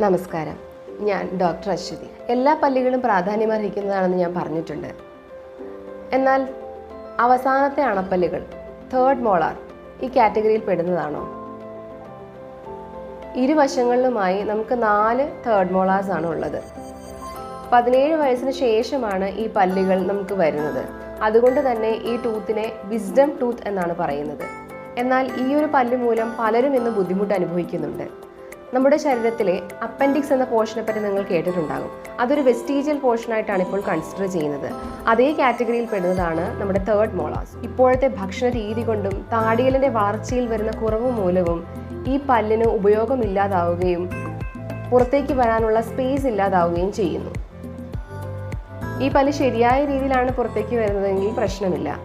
നമസ്കാരം. ഞാൻ ഡോക്ടർ അശ്വതി. എല്ലാ പല്ലുകളും പ്രാധാന്യം അർഹിക്കുന്നതാണെന്ന് ഞാൻ പറഞ്ഞിട്ടുണ്ട്. എന്നാൽ അവസാനത്തെ അണപ്പല്ലുകൾ തേർഡ് മോളാർ ഈ കാറ്റഗറിയിൽ പെടുന്നതാണോ? ഇരുവശങ്ങളിലുമായി നമുക്ക് നാല് തേർഡ് മോളാർസ് ആണ് ഉള്ളത്. പതിനേഴ് വയസ്സിന് ശേഷമാണ് ഈ പല്ലുകൾ നമുക്ക് വരുന്നത്. അതുകൊണ്ട് തന്നെ ഈ ടൂത്തിനെ വിസ്ഡം ടൂത്ത് എന്നാണ് പറയുന്നത്. എന്നാൽ ഈ ഒരു പല്ല് മൂലം പലരും ഇന്ന് ബുദ്ധിമുട്ട് അനുഭവിക്കുന്നുണ്ട്. നമ്മുടെ ശരീരത്തിലെ അപ്പൻഡിക്സ് എന്ന പോർഷനെ പറ്റി നിങ്ങൾ കേട്ടിട്ടുണ്ടാകും. അതൊരു വെസ്റ്റീജിയൽ പോർഷനായിട്ടാണ് ഇപ്പോൾ കൺസിഡർ ചെയ്യുന്നത്. അതേ കാറ്റഗറിയിൽ പെടുന്നതാണ് നമ്മുടെ തേർഡ് മോളാസ് ഇപ്പോഴത്തെ ഭക്ഷണ രീതി കൊണ്ടും താടിയലിന്റെ വളർച്ചയിൽ വരുന്ന കുറവ് മൂലവും ഈ പല്ലിന് ഉപയോഗമില്ലാതാവുകയും പുറത്തേക്ക് വരാനുള്ള സ്പേസ് ഇല്ലാതാവുകയും ചെയ്യുന്നു. ഈ പല്ല് ശരിയായ രീതിയിലാണ് പുറത്തേക്ക് വരുന്നതെങ്കിൽ പ്രശ്നമില്ല.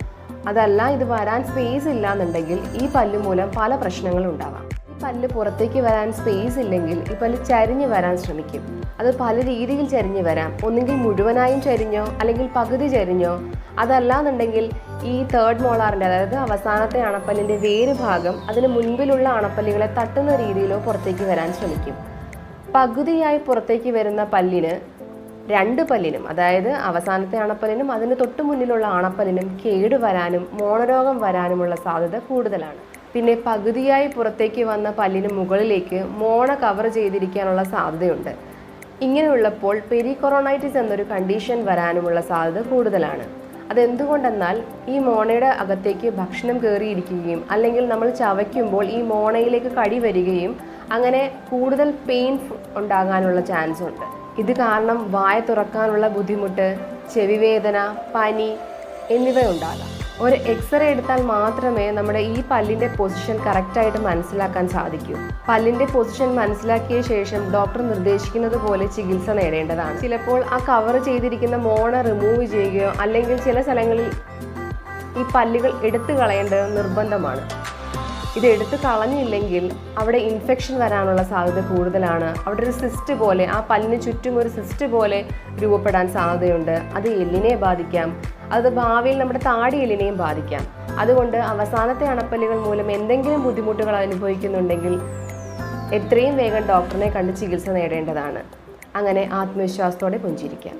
അതല്ല ഇത് വരാൻ സ്പേസ് ഇല്ല എന്നുണ്ടെങ്കിൽ ഈ പല്ല് മൂലം പല പ്രശ്നങ്ങളും ഉണ്ടാവാം. പല്ല് പുറത്തേക്ക് വരാൻ സ്പേസ് ഇല്ലെങ്കിൽ ഈ പല്ല് ചരിഞ്ഞ് വരാൻ ശ്രമിക്കും. അത് പല രീതിയിൽ ചരിഞ്ഞ് വരാം. ഒന്നുകിൽ മുഴുവനായും ചരിഞ്ഞോ അല്ലെങ്കിൽ പകുതി ചരിഞ്ഞോ. അതല്ല എന്നുണ്ടെങ്കിൽ ഈ തേർഡ് മോളാറിന്റെ അതായത് അവസാനത്തെ അണപ്പല്ലിന്റെ വേര് ഭാഗം അതിന് മുൻപിലുള്ള അണപ്പല്ലുകളെ തട്ടുന്ന രീതിയിലോ പുറത്തേക്ക് വരാൻ ശ്രമിക്കും. പകുതിയായി പുറത്തേക്ക് വരുന്ന പല്ലിന് രണ്ട് പല്ലിനും അതായത് അവസാനത്തെ അണപ്പല്ലിനും അതിന് തൊട്ട് മുന്നിലുള്ള അണപ്പല്ലിനും കേടുവരാനും മോണരോഗം വരാനുമുള്ള സാധ്യത കൂടുതലാണ്. പിന്നെ പകുതിയായി പുറത്തേക്ക് വന്ന പല്ലിന് മുകളിലേക്ക് മോണ കവർ ചെയ്തിരിക്കാനുള്ള സാധ്യതയുണ്ട്. ഇങ്ങനെയുള്ളപ്പോൾ പെരികൊറോണൈറ്റിസ് എന്നൊരു കണ്ടീഷൻ വരാനുമുള്ള സാധ്യത കൂടുതലാണ്. അതെന്തുകൊണ്ടെന്നാൽ ഈ മോണയുടെ അകത്തേക്ക് ഭക്ഷണം കയറിയിരിക്കുകയും അല്ലെങ്കിൽ നമ്മൾ ചവയ്ക്കുമ്പോൾ ഈ മോണയിലേക്ക് കടി വരികയും അങ്ങനെ കൂടുതൽ പെയിൻ ഉണ്ടാകാനുള്ള ചാൻസ് ഉണ്ട്. ഇത് കാരണം വായ തുറക്കാനുള്ള ബുദ്ധിമുട്ട് ചെവിവേദന പനി എന്നിവ ഉണ്ടാകാം. ഒരു എക്സ്റേ എടുത്താൽ മാത്രമേ നമ്മുടെ ഈ പല്ലിന്റെ പൊസിഷൻ കറക്റ്റായിട്ട് മനസ്സിലാക്കാൻ സാധിക്കൂ. പല്ലിന്റെ പൊസിഷൻ മനസ്സിലാക്കിയ ശേഷം ഡോക്ടർ നിർദ്ദേശിക്കുന്നത് പോലെ ചികിത്സ നേടേണ്ടതാണ്. ചിലപ്പോൾ ആ കവർ ചെയ്തിരിക്കുന്ന മോണ റിമൂവ് ചെയ്യുകയോ അല്ലെങ്കിൽ ചില സ്ഥലങ്ങളിൽ ഈ പല്ലുകൾ എടുത്തു കളയേണ്ടത് നിർബന്ധമാണ്. ഇത് എടുത്ത് കളഞ്ഞില്ലെങ്കിൽ അവിടെ ഇൻഫെക്ഷൻ വരാനുള്ള സാധ്യത കൂടുതലാണ്. അവിടെ ഒരു സിസ്റ്റ് പോലെ ആ പല്ലിന് ചുറ്റും ഒരു സിസ്റ്റ് പോലെ രൂപപ്പെടാൻ സാധ്യതയുണ്ട്. അത് എല്ലിനെ ബാധിക്കാം. അത് ഭാവിയിൽ നമ്മുടെ താടി എല്ലിനെയും ബാധിക്കാം. അതുകൊണ്ട് അവസാനത്തെ അണപ്പല്ലുകൾ മൂലം എന്തെങ്കിലും ബുദ്ധിമുട്ടുകൾ അനുഭവിക്കുന്നുണ്ടെങ്കിൽ എത്രയും വേഗം ഡോക്ടറിനെ കണ്ട് ചികിത്സ നേടേണ്ടതാണ്. അങ്ങനെ ആത്മവിശ്വാസത്തോടെ പുഞ്ചിരിക്കാം.